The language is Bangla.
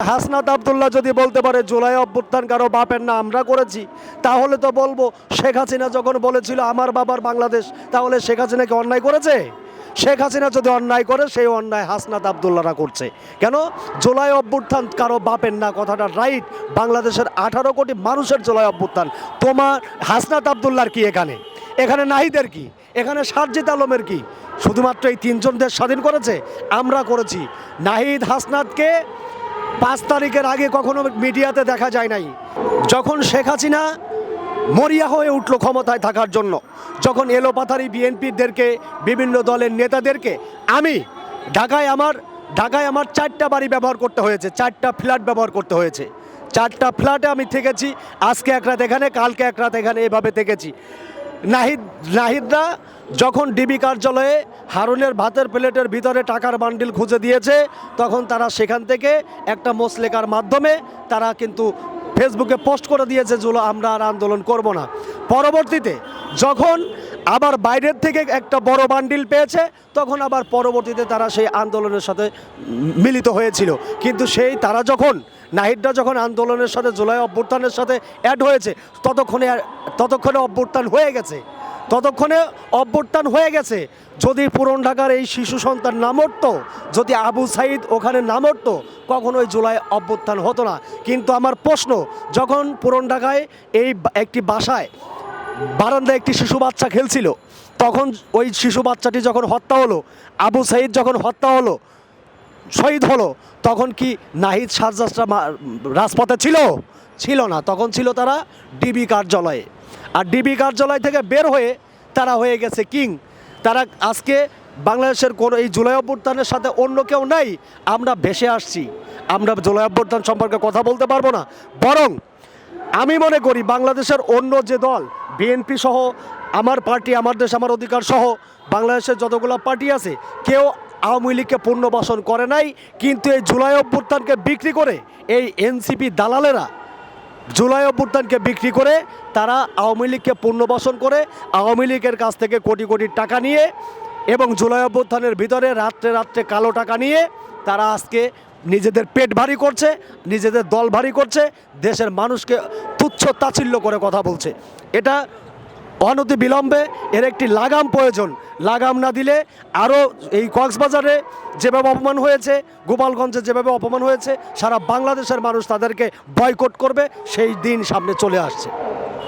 হাসনাত আবদুল্লাহ যদি বলতে পারে, জুলাই অভ্যুত্থান কারও বাপের না, আমরা করেছি। তাহলে তো বলব, শেখ হাসিনা যখন বলেছিল আমার বাবার বাংলাদেশ, তাহলে শেখ হাসিনাকে অন্যায় করেছে? শেখ হাসিনা যদি অন্যায় করে, সেই অন্যায় হাসনাত আবদুল্লাহরা করছে। কেন? জুলাই অভ্যুত্থান কারও বাপের না, কথাটা রাইট বাংলাদেশের আঠারো কোটি মানুষের জুলাই অভ্যুত্থান। তোমার হাসনাত আবদুল্লাহর কি এখানে? এখানে নাহিদের কি? এখানে সারজিদ আলমের কি? শুধুমাত্র এই তিনজন দেশ স্বাধীন করেছে? আমরা করেছি। নাহিদ হাসনাতকে পাঁচ তারিখের আগে কখনো মিডিয়াতে দেখা যায় নাই। যখন শেখ হাসিনা মরিয়া হয়ে উঠল ক্ষমতায় থাকার জন্য, যখন এলোপাথারি বিএনপিদেরকে, বিভিন্ন দলের নেতাদেরকে, আমি ঢাকায় আমার ঢাকায় আমার চারটা বাড়ি ব্যবহার করতে হয়েছে, চারটা ফ্ল্যাট ব্যবহার করতে হয়েছে। চারটা ফ্ল্যাটে আমি থেকেছি, আজকে এক রাত এখানে, কালকে এক রাত এখানে, এভাবে থেকেছি। নাহিদ, নাহিদরা যখন ডিবি কার্যালয়ে হারুনের ভাতের প্লেটের ভিতরে টাকার বান্ডিল খুঁজে দিয়েছে, তখন তারা সেখান থেকে একটা মোসলেকার মাধ্যমে তারা কিন্তু ফেসবুকে পোস্ট করে দিয়েছে জুলো আমরা আর আন্দোলন করব না। পরবর্তীতে যখন আবার বাইরের থেকে একটা বড় বান্ডিল পেয়েছে, তখন আবার পরবর্তীতে তারা সেই আন্দোলনের সাথে মিলিত হয়েছিল। কিন্তু সেই তারা যখন নাহিদরা যখন আন্দোলনের সাথে, জুলাই অভ্যুত্থানের সাথে অ্যাড হয়েছে, ততক্ষণে ততক্ষণে অভ্যুত্থান হয়ে গেছে। ততক্ষণে অভ্যুত্থান হয়ে গেছে। যদি পুরন ঢাকার এই শিশু সন্তান না মরতো, যদি আবু সাইদ ওখানে না মরতো, কখনোই জুলাই অভ্যুত্থান হতো না। কিন্তু আমার প্রশ্ন, যখন পুরন ঢাকায় এই একটি বাসায় বারান্দায় একটি শিশু বাচ্চা খেলছিল, তখন ওই শিশু বাচ্চাটি যখন হত্যা হলো, আবু সাইদ যখন হত্যা হলো শহীদ হলো, তখন কি নাহিদ সারজাসরা রাজপথে ছিল? ছিল না। তখন ছিল তারা ডিবি কার্যালয়ে। আর ডিবি কার্যালয় থেকে বের হয়ে তারা হয়ে গেছে কিং। তারা আজকে বাংলাদেশের কোনো এই জুলাই অভ্যুত্থানের সাথে অন্য কেউ নাই। আমরা ভেসে আসছি। আমরা জুলাই অভ্যুত্থান সম্পর্কে কথা বলতে পারব না। বরং আমি মনে করি বাংলাদেশের অন্য যে দল, বিএনপি সহ আমার পার্টি, আমার দেশ, আমার অধিকার সহ বাংলাদেশের যতগুলো পার্টি আছে, কেউ আওয়ামী লীগকে পুনর্বাসন করে নাই, কিন্তু এই জুলাই অভ্যুত্থানকে বিক্রি করে এই এনসিপি দালালেরা জুলাই অভ্যুত্থানকে বিক্রি করে তারা আওয়ামী লীগকে পুনর্বাসন করে আওয়ামী লীগের কাছ থেকে কোটি কোটি টাকা নিয়ে এবং জুলাই অভ্যুত্থানের ভিতরে রাত্রে রাত্রে কালো টাকা নিয়ে তারা আজকে নিজেদের পেট ভারী করছে, নিজেদের দল ভারী করছে, দেশের মানুষকে তুচ্ছ তাচ্ছিল্য করে কথা বলছে। এটা অনতি বিলম্বে এর একটি লাগাম প্রয়োজন। লাগাম না দিলে আরও এই কক্সবাজারে যেভাবে অপমান হয়েছে, গোপালগঞ্জে যেভাবে অপমান হয়েছে, সারা বাংলাদেশের মানুষ তাদেরকে বয়কট করবে, সেই দিন সামনে চলে আসছে।